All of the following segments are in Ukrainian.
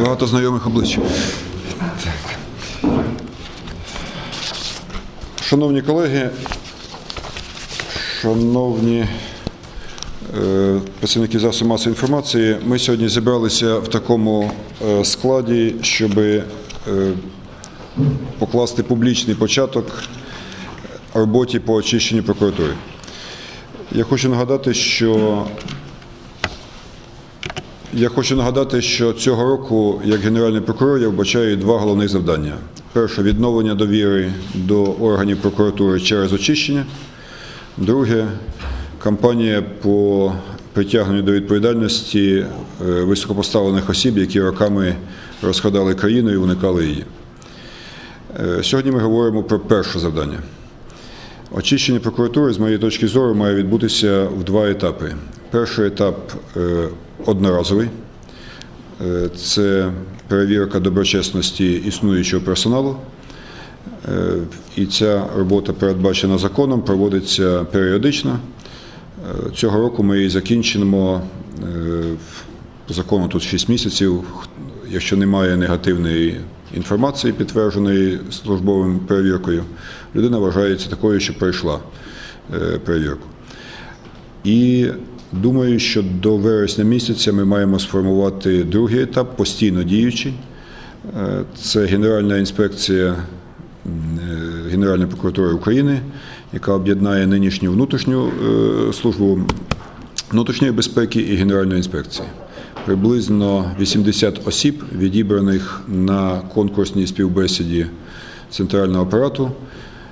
Багато знайомих облич. Шановні колеги, шановні е, працівники засобів масової інформації, ми сьогодні зібралися в такому е, складі, щоб покласти публічний початок роботі по очищенню прокуратури. Я хочу нагадати, що я хочу нагадати, що цього року, як генеральний прокурор, я вбачаю два головних завдання: перше відновлення довіри до органів прокуратури через очищення. Друге кампанія по притягненню до відповідальності е, високопоставлених осіб, які роками розкрадали країну і уникали її. Е, Сьогодні ми говоримо про перше завдання. Очищення прокуратури, з моєї точки зору, має відбутися в два етапи. Перший етап е, одноразовий. Е, Це перевірка доброчесності існуючого персоналу. Е, І ця робота передбачена законом, проводиться періодично. Е, Цього року ми її закінчимо. закону тут 6 місяців. Якщо немає негативної інформації, підтвердженої службовим перевіркою, людина вважається такою, що пройшла перевірку. І думаю, що до вересня місяця ми маємо сформувати другий етап, постійно діючий. Е, Це Генеральна інспекція е, Генеральної прокуратури України, яка об'єднає нинішню внутрішню е, службу внутрішньої безпеки і Генеральної інспекції. Приблизно 80 осіб, відібраних на конкурсній співбесіді центрального апарату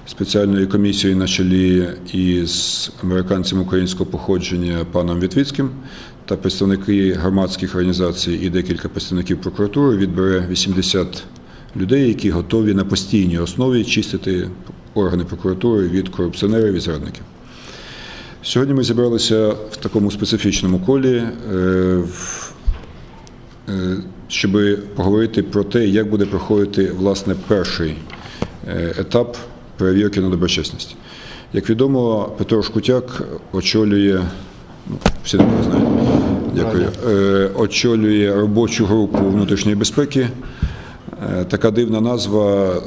спеціальною комісією на чолі із американцем українського походження паном Вітвіцьким та представники громадських організацій і декілька представників прокуратури відбере 80 людей, які готові на постійній основі чистити органи прокуратури від корупціонерів і зрадників. Сьогодні ми зібралися в такому специфічному колі, е, е, щоб поговорити про те, як буде проходити власне перший е, етап перевірки на доброчесність. Як відомо, Петро Шкутяк очолює, ну, всі не знають, дякую, е, очолює робочу групу внутрішньої безпеки. Е, Така дивна назва е,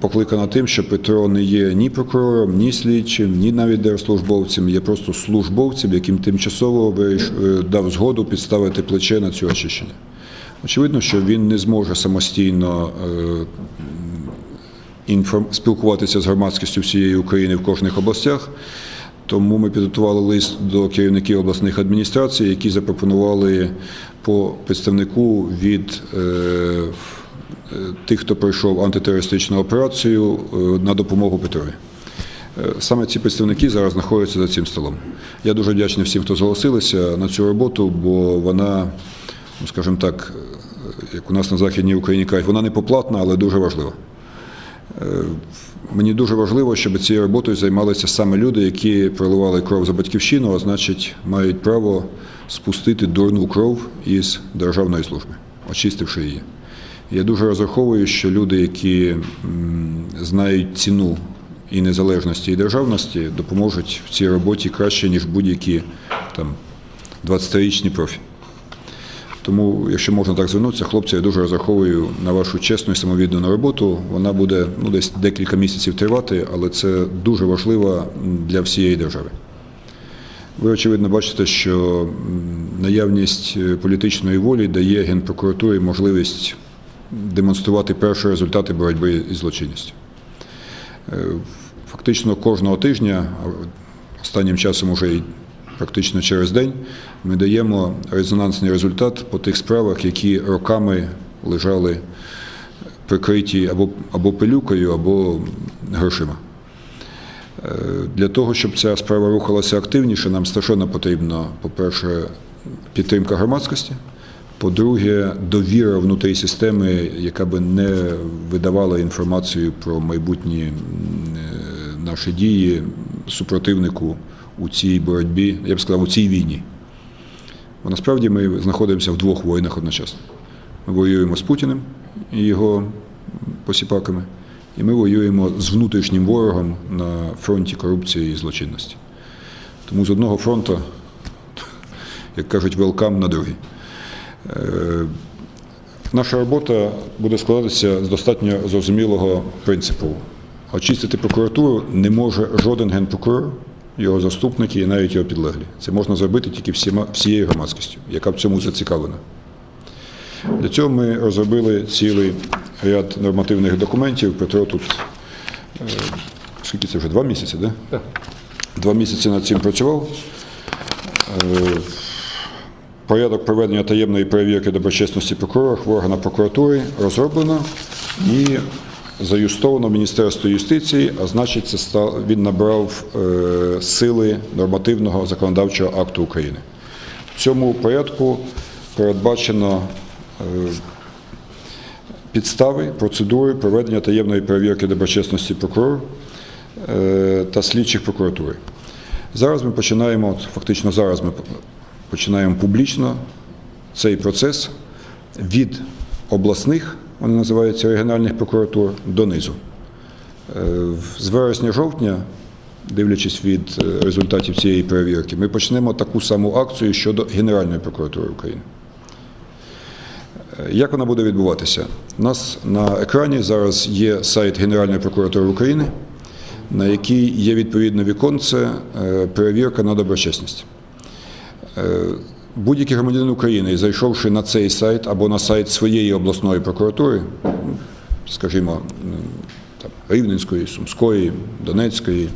покликана тим, що Петро не є ні прокурором, ні слідчим, ні навіть держслужбовцем, є просто службовцем, яким тимчасово е, дав згоду підставити плече на цю очищення. Очевидно, що він не зможе самостійно. Спілкуватися з громадськістю всієї України в кожних областях. Тому ми підготували лист до керівників обласних адміністрацій, які запропонували по представнику від е, е, тих, хто пройшов антитерористичну операцію е, на допомогу Петрові. Саме ці представники зараз знаходяться за цим столом. Я дуже вдячний всім, хто зголосилися на цю роботу, бо вона, ну, скажімо так, як у нас на Західній Україні кажуть, вона не поплатна, але дуже важлива. Е, Мені дуже важливо, щоб цією роботою займалися саме люди, які проливали кров за батьківщину, а значить, мають право спустити дурну кров із державної служби, очистивши її. Я дуже розраховую, що люди, які знають ціну і незалежності і державності, допоможуть в цій роботі краще, ніж будь-які там 20-річні профі. Тому, якщо можна так звернутися, хлопці, я дуже розраховую на вашу чесну і самовіддану роботу. Вона буде ну, десь декілька місяців тривати, але це дуже важливо для всієї держави. Ви, очевидно, бачите, що наявність е, політичної волі дає Генпрокуратурі можливість демонструвати перші результати боротьби із злочинністю. Е, Фактично кожного тижня, останнім часом уже практично через день, ми даємо резонансний результат по тих справах, які роками лежали прикриті або, або пилюкою, або грошима. Е, Для того, щоб ця справа рухалася активніше, нам страшенно потрібно, по-перше, підтримка громадськості. По-друге, довіра внутрі системи, яка би не видавала інформацію про майбутні е, наші дії супротивнику у цій боротьбі, я б сказав, у цій війні. Бо насправді ми знаходимося в двох воїнах одночасно. Ми воюємо з Путіним і його посіпаками, і ми воюємо з внутрішнім ворогом на фронті корупції і злочинності. Тому з одного фронту, як кажуть, велкам на другий. Е, Наша робота буде складатися з достатньо зрозумілого принципу. Очистити прокуратуру не може жоден генпрокурор, його заступники і навіть його підлеглі. Це можна зробити тільки всіма, всією громадськістю, яка в цьому зацікавлена. Для цього ми розробили цілий ряд нормативних документів. Петро тут е, скільки це вже два місяці, да? Так. Два місяці над цим працював. Е, Порядок проведення таємної перевірки доброчесності прокурорів в органах прокуратури розроблено і заюстовано Міністерство юстиції, а значить, це став, він набрав е, сили нормативного законодавчого акту України. В цьому порядку передбачено е, підстави, процедури проведення таємної перевірки доброчесності прокурорів е, та слідчих прокуратури. Зараз ми починаємо, фактично зараз ми починаємо публічно цей процес від обласних, вони називаються регіональних прокуратур, донизу. Е, З вересня-жовтня, дивлячись від е, результатів цієї перевірки, ми почнемо таку саму акцію щодо Генеральної прокуратури України. Е, Як вона буде відбуватися? У нас на екрані зараз є сайт Генеральної прокуратури України, на якій є відповідне віконце перевірка на доброчесність. Будь-який громадянин України, зайшовши на цей сайт або на сайт своєї обласної прокуратури, скажімо, там, Рівненської, Сумської, Донецької,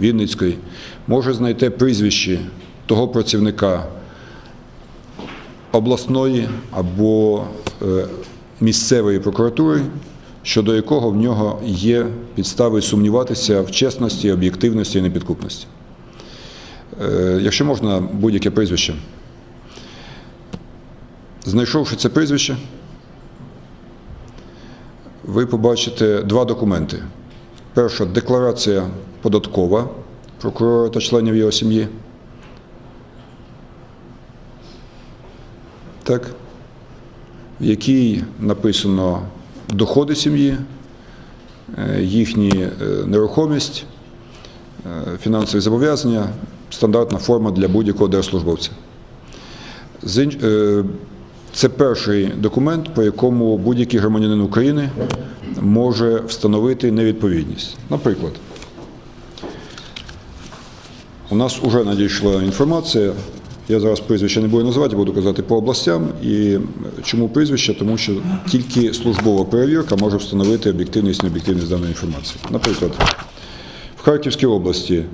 Вінницької, може знайти прізвище того працівника обласної або е, місцевої прокуратури, щодо якого в нього є підстави сумніватися в чесності, об'єктивності і непідкупності. Е, Якщо можна, будь-яке прізвище. Знайшовши це прізвище, ви побачите два документи. Перша декларація податкова прокурора та членів його сім'ї. Так, в якій написано доходи сім'ї, е, їхні е, нерухомість, е, фінансові зобов'язання, стандартна форма для будь-якого держслужбовця. Це перший документ, по якому будь-який громадянин України може встановити невідповідність. Наприклад, у нас вже надійшла інформація. Я зараз прізвище не буду називати, буду казати по областям. І чому прізвище? Тому що тільки службова перевірка може встановити об'єктивність і необ'єктивність даної інформації. Наприклад, в Харківській області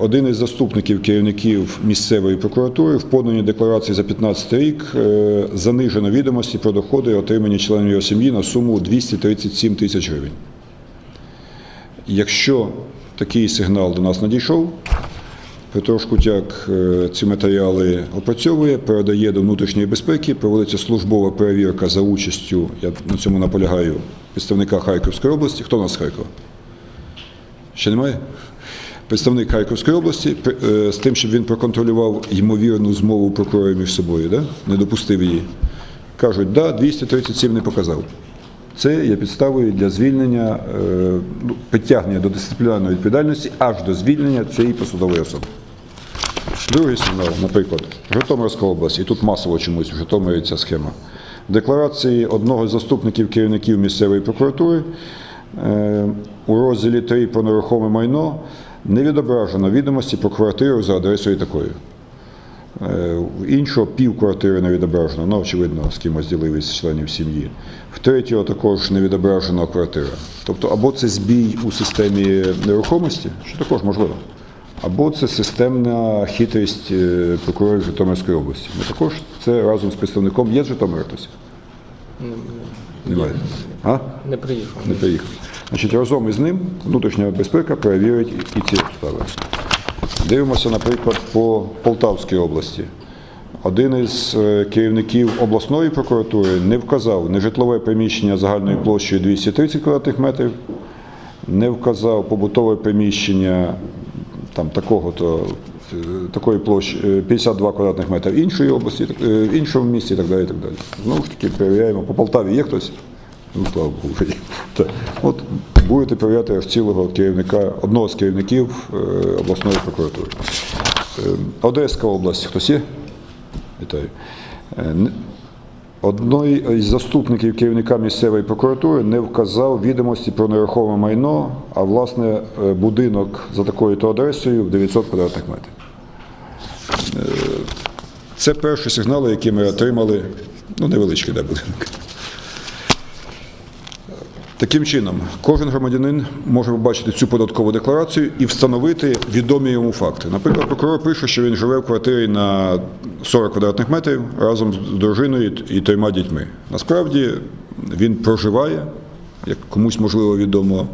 один із заступників керівників місцевої прокуратури в поданій декларації за 2015 рік е, занижено відомості про доходи, отримані членів його сім'ї на суму 237 тисяч гривень. Якщо такий сигнал до нас надійшов, Петро Шкутяк е, ці матеріали опрацьовує, передає до внутрішньої безпеки, проводиться службова перевірка за участю, я на цьому наполягаю, представника Харківської області. Хто у нас з Харкова? Ще немає? Представник Харківської області е, з тим, щоб він проконтролював ймовірну змову прокурорів між собою, да? не допустив її. Кажуть, да, 237 не показав. Це є підставою для звільнення, е, ну, до дисциплінарної відповідальності аж до звільнення цієї посадової особи. Другий сигнал, наприклад, Житомирська область, і тут масово чомусь в Житомирі ця схема. Декларації одного з заступників керівників місцевої прокуратури е, у розділі 3 про нерухоме майно не відображено відомості про квартиру за адресою такою. Е, В іншого пів квартири не відображено, ну, очевидно, з кимось ділив із членів сім'ї. В третього також не відображена квартира. Тобто, або це збій у системі нерухомості, що також можливо, або це системна хитрість е, прокурорів Житомирської області. Ми також це разом з представником є з Житомира хтось? Немає. А? Не приїхав. Не приїхав. Значить, разом із ним внутрішня безпека перевірить і ці обставини. Дивимося, наприклад, по Полтавській області. Один із е, керівників обласної прокуратури не вказав нежитлове приміщення загальною площею 230 квадратних метрів, не вказав побутове приміщення там, такого-то, е, такої площі е, 52 квадратних метрів іншої області, е, іншому місті і так далі. І так далі. Знову ж таки, перевіряємо. По Полтаві є хтось? Ну, слава Богу. От будете перевіряти аж цілого керівника, одного з керівників е, обласної прокуратури. Е, Одеська область, хтось є? Вітаю. Е, Одної із заступників керівника місцевої прокуратури не вказав відомості про нерухоме майно, а власне будинок за такою то адресою в 900 квадратних метрів. Це перші сигнали, які ми отримали. Ну, невеличкий да, будинок. Таким чином, кожен громадянин може побачити цю податкову декларацію і встановити відомі йому факти. Наприклад, прокурор пише, що він живе в квартирі на 40 квадратних метрів разом з дружиною і трьома дітьми. Насправді він проживає, як комусь можливо відомо,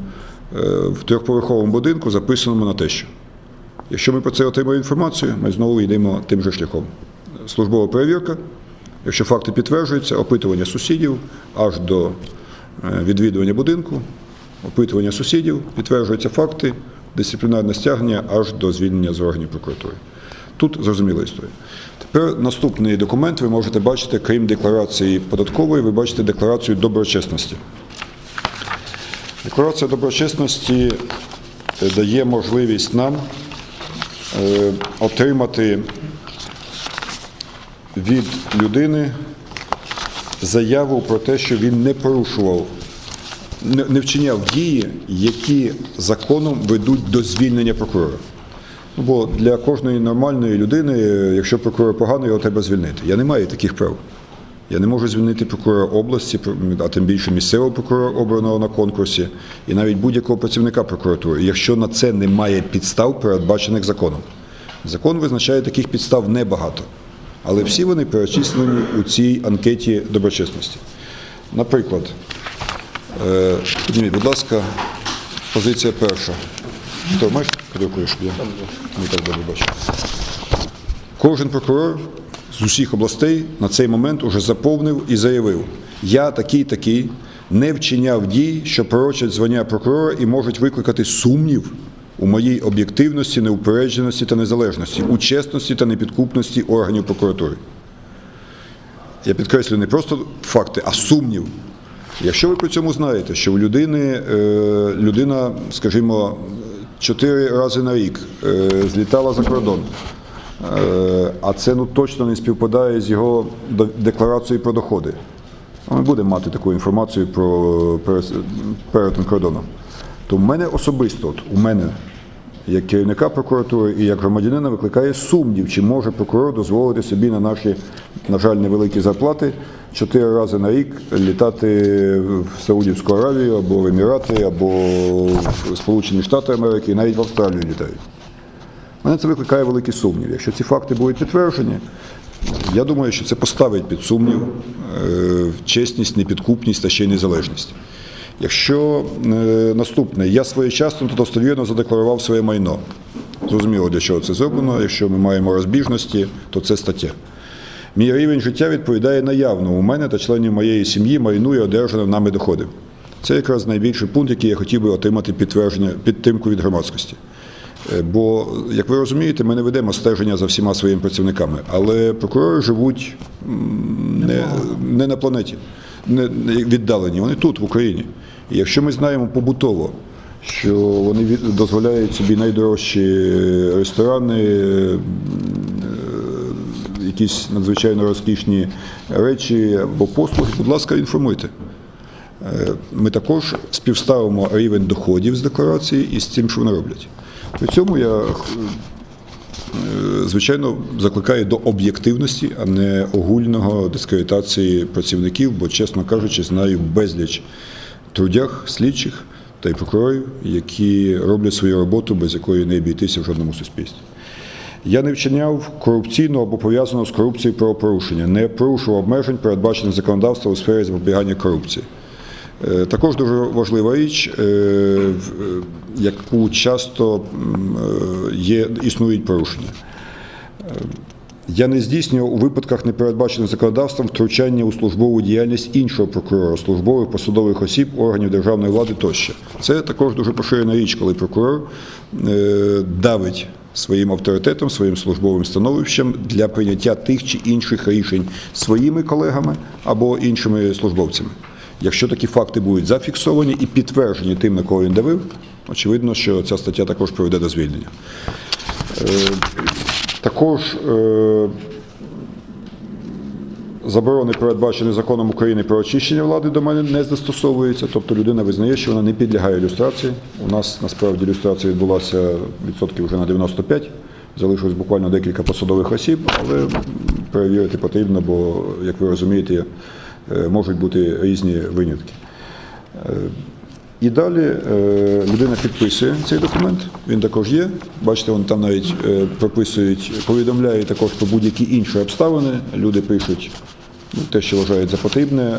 е, в трьохповерховому будинку, записаному на те, що. Якщо ми про це отримаємо інформацію, ми знову йдемо тим же шляхом. Службова перевірка, якщо факти підтверджуються, опитування сусідів аж до відвідування будинку, опитування сусідів, підтверджуються факти, дисциплінарне стягнення аж до звільнення з органів прокуратури. Тут зрозуміла історія. Тепер наступний документ ви можете бачити, крім декларації податкової, ви бачите декларацію доброчесності. Декларація доброчесності е, дає можливість нам е, отримати від людини заяву про те, що він не порушував, не, вчиняв дії, які законом ведуть до звільнення прокурора. Ну, бо для кожної нормальної людини, якщо прокурор поганий, його треба звільнити. Я не маю таких прав. Я не можу звільнити прокурора області, а тим більше місцевого прокурора, обраного на конкурсі, і навіть будь-якого працівника прокуратури, якщо на це немає підстав, передбачених законом. Закон визначає таких підстав небагато, але всі вони перечислені у цій анкеті доброчесності. Наприклад, е, підніміть, будь ласка, позиція перша. Хто маєш кришку? Я не так добре бачу. Кожен прокурор з усіх областей на цей момент уже заповнив і заявив: я такий такий не вчиняв дій, що пророчать звання прокурора і можуть викликати сумнів у моїй об'єктивності, неупередженості та незалежності, у чесності та непідкупності органів прокуратури. Я підкреслюю не просто факти, а сумнів. Якщо ви при цьому знаєте, що у людини е, людина, скажімо, чотири рази на рік е, злітала за кордон, е, а це ну точно не співпадає з його декларацією про доходи. Ми будемо мати таку інформацію про перетин кордону. То в мене особисто, от у мене, як керівника прокуратури і як громадянина, викликає сумнів, чи може прокурор дозволити собі на наші, на жаль, невеликі зарплати чотири рази на рік літати в Саудівську Аравію або в Емірати, або в Сполучені Штати Америки, і навіть в Австралію літають. Мене це викликає великі сумніви. Якщо ці факти будуть підтверджені, я думаю, що це поставить під сумнів е, чесність, непідкупність та ще й незалежність. Якщо е, наступне, я своєчасно та достовірно задекларував своє майно. Зрозуміло, для чого це зроблено. Якщо ми маємо розбіжності, то це стаття. Мій рівень життя відповідає наявно у мене та членів моєї сім'ї майну і одержаним нами доходи. Це якраз найбільший пункт, який я хотів би отримати підтвердження, підтримку від громадськості. Е, Бо, як ви розумієте, ми не ведемо стеження за всіма своїми працівниками, але прокурори живуть не, не на планеті, не не віддалені, вони тут, в Україні. І якщо ми знаємо побутово, що вони дозволяють собі найдорожчі ресторани, е, якісь надзвичайно розкішні речі або послуги, будь ласка, інформуйте. Е, Ми також співставимо рівень доходів з декларації із тим, що вони роблять. При цьому я, е, звичайно, закликаю до об'єктивності, а не огульного дискредитації працівників, бо, чесно кажучи, знаю безліч трудях, слідчих та й прокурорів, які роблять свою роботу, без якої не обійтися в жодному суспільстві. Я не вчиняв корупційного або пов'язаного з корупцією правопорушення, не порушував обмежень, передбачених законодавством у сфері запобігання корупції. Е, Також дуже важлива річ, е, е, яку часто є, існують порушення. Е, Я не здійснював у випадках, не передбачених законодавством, втручання у службову діяльність іншого прокурора, службових посадових осіб, органів державної влади тощо. Це також дуже поширена річ, коли прокурор е, давить своїм авторитетом, своїм службовим становищем для прийняття тих чи інших рішень своїми колегами або іншими службовцями. Якщо такі факти будуть зафіксовані і підтверджені тим, на кого він давив, очевидно, що ця стаття також приведе до звільнення. Е, Також е, Заборони, передбачені законом України про очищення влади, до мене не застосовуються. Тобто людина визнає, що вона не підлягає ілюстрації. У нас насправді ілюстрація відбулася відсотків вже на 95. Залишилось буквально декілька посадових осіб, але перевірити потрібно, бо, як ви розумієте, е, можуть бути різні винятки. І далі е, людина підписує цей документ. Він також є. Бачите, вони там навіть е, прописують, повідомляє також про будь-які інші обставини. Люди пишуть ну, те, що вважають за потрібне.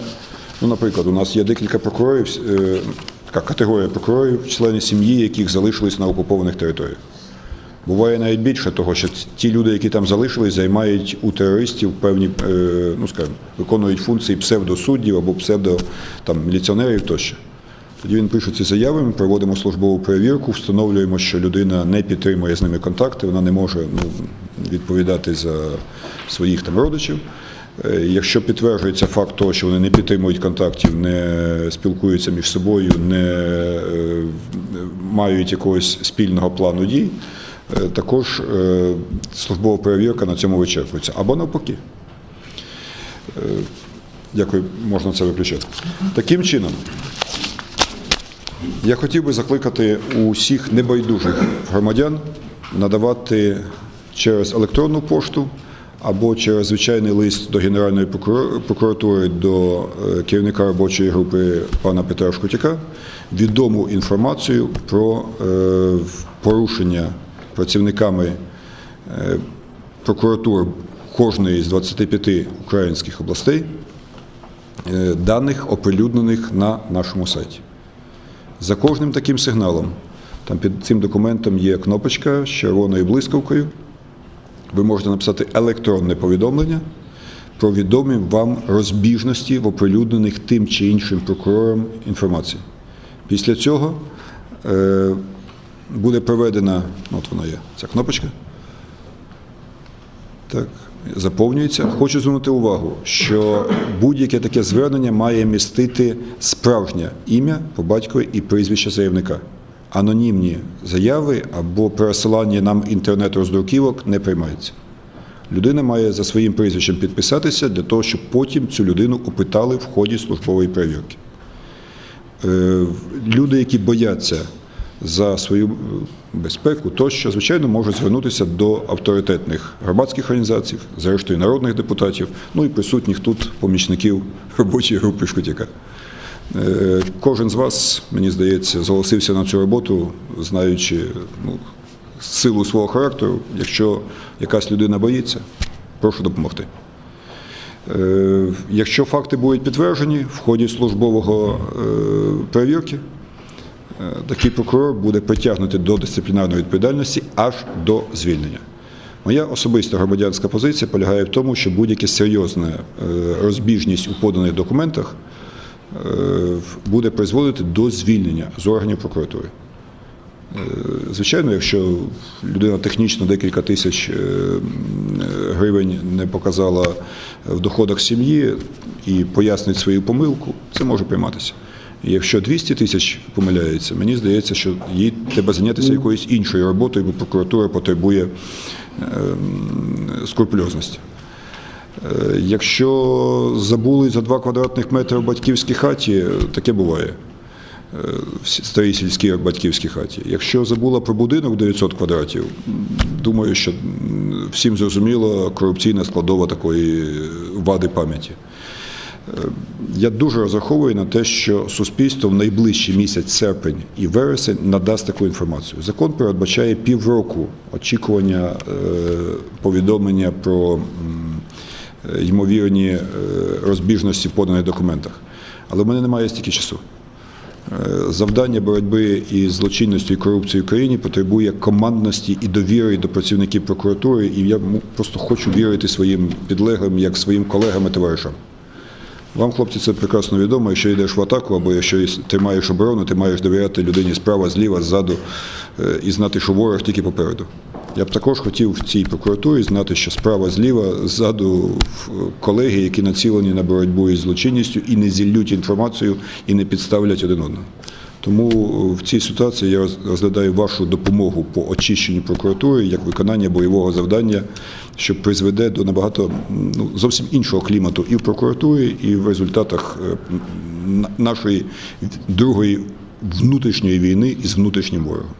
Ну, наприклад, у нас є декілька прокурорів, е, така категорія прокурорів, члени сім'ї, яких залишились на окупованих територіях. Буває навіть більше того, що ті люди, які там залишились, займають у терористів певні, ну скажімо, виконують функції псевдосуддів або псевдо там, міліціонерів тощо. Тоді він пише ці заяви, ми проводимо службову перевірку, встановлюємо, що людина не підтримує з ними контакти, вона не може ну, відповідати за своїх там родичів. Е, Якщо підтверджується факт того, що вони не підтримують контактів, не спілкуються між собою, не е, мають якогось спільного плану дій, е, також службова перевірка на цьому вичерпується. Або навпаки. Дякую, можна це виключати. Таким чином, я хотів би закликати усіх небайдужих громадян надавати через електронну пошту або через звичайний лист до Генеральної прокуратури до е, керівника робочої групи пана Петра Шкутяка відому інформацію про е, порушення працівниками е, прокуратур кожної з 25 українських областей даних оприлюднених на нашому сайті. За кожним таким сигналом, там під цим документом є кнопочка з червоною блискавкою. Ви можете написати електронне повідомлення про відомі вам розбіжності в оприлюднених тим чи іншим прокурором інформації. Після цього е, буде проведена, от вона є, ця кнопочка. Так, заповнюється. Хочу звернути увагу, що будь-яке таке звернення має містити справжнє ім'я по батькові і прізвище заявника. Анонімні заяви або пересилання нам інтернет-роздруківок не приймаються. Людина має за своїм прізвищем підписатися для того, щоб потім цю людину опитали в ході службової перевірки. Е, Люди, які бояться за свою безпеку, тощо, звичайно, можуть звернутися до авторитетних громадських організацій, зрештою народних депутатів, ну і присутніх тут помічників робочої групи Шкутяка. Е, Кожен з вас, мені здається, зголосився на цю роботу, знаючи ну, силу свого характеру. Якщо якась людина боїться, прошу допомогти. Е, Якщо факти будуть підтверджені в ході службового е, перевірки, такий прокурор буде притягнутий до дисциплінарної відповідальності аж до звільнення. Моя особиста громадянська позиція полягає в тому, що будь-яка серйозна е, розбіжність у поданих документах е, буде призводити до звільнення з органів прокуратури. Е, Звичайно, якщо людина технічно декілька тисяч е, гривень не показала в доходах сім'ї і пояснить свою помилку, це може прийматися. Якщо 200 тисяч помиляється, мені здається, що їй треба зайнятися якоюсь іншою роботою, бо прокуратура потребує е, скрупульозності. Е, Якщо забули за 2 квадратних метри в батьківській хаті, таке буває в сі- старій сільській батьківській хаті. Якщо забула про будинок 900 квадратів, думаю, що всім зрозуміло корупційна складова такої вади пам'яті. Я дуже розраховую на те, що суспільство в найближчий місяць серпень і вересень надасть таку інформацію. Закон передбачає півроку очікування е, повідомлення про е, ймовірні е, розбіжності в поданих документах. Але в мене немає стільки часу. Завдання боротьби із злочинністю і корупцією в країні потребує командності і довіри до працівників прокуратури, і я просто хочу вірити своїм підлеглим як своїм колегам і товаришам. Вам, хлопці, це прекрасно відомо. Якщо йдеш в атаку, або якщо ти маєш оборону, ти маєш довіряти людині справа, зліва, ззаду е, і знати, що ворог тільки попереду. Я б також хотів в цій прокуратурі знати, що справа зліва, ззаду в- колеги, які націлені на боротьбу із злочинністю і не зіллють інформацію і не підставлять один одного. Тому в цій ситуації я роз- розглядаю вашу допомогу по очищенню прокуратури як виконання бойового завдання що призведе до набагато ну, зовсім іншого клімату і в прокуратурі, і в результатах е, нашої другої внутрішньої війни із внутрішнім ворогом.